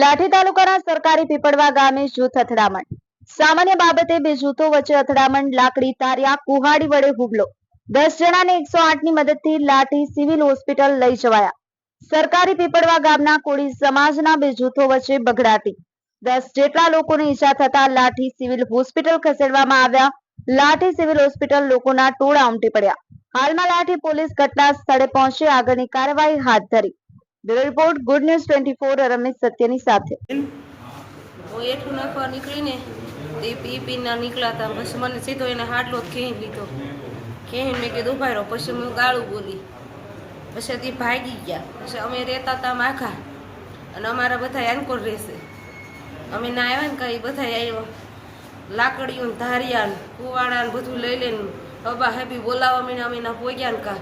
લાઠી તાલુકાના સરકારી પીપળવા ગામે જૂથ અથડામણ. સામાન્ય બાબતે બે જૂથો વચ્ચે અથડામણ, લાકડી, તાર્યા, કુહાડી વડે હુમલો. દસ જણાને એકસો આઠની મદદથી લાઠી સિવિલ હોસ્પિટલ લઈ જવાયા. સરકારી પીપળવા ગામના કોળી સમાજના બે જૂથો વચ્ચે બગડાટી. દસ જેટલા લોકોને ઈજા થતા લાઠી સિવિલ હોસ્પિટલ ખસેડવામાં આવ્યા. લાઠી સિવિલ હોસ્પિટલ લોકોના ટોળા ઉમટી પડ્યા. હાલમાં લાઠી પોલીસ ઘટના સ્થળે પહોંચી આગળની કાર્યવાહી હાથ ધરી. Bureau report good news twenty four Ramesh સત્યની સાથે નીકળીને એ પી પીના નીકળ્યા હતા. પછી મને સીધો એને હાડલો જ ખેંચી લીધો. ખેહીને મેં કીધું ઊભા પછી હું ગાળું બોલી. પછી તે ભાગી ગયા. પછી અમે રહેતા હતા માખા અને અમારા બધા યાનકોર રહેશે. અમે ના આવ્યા ને કઈ બધા આવ્યા. લાકડીઓ ધારિયા કુવાડા બધું લઈ લઈને હબા હેબી બોલાવવા મીને અમે ના પોગ્યા ને કા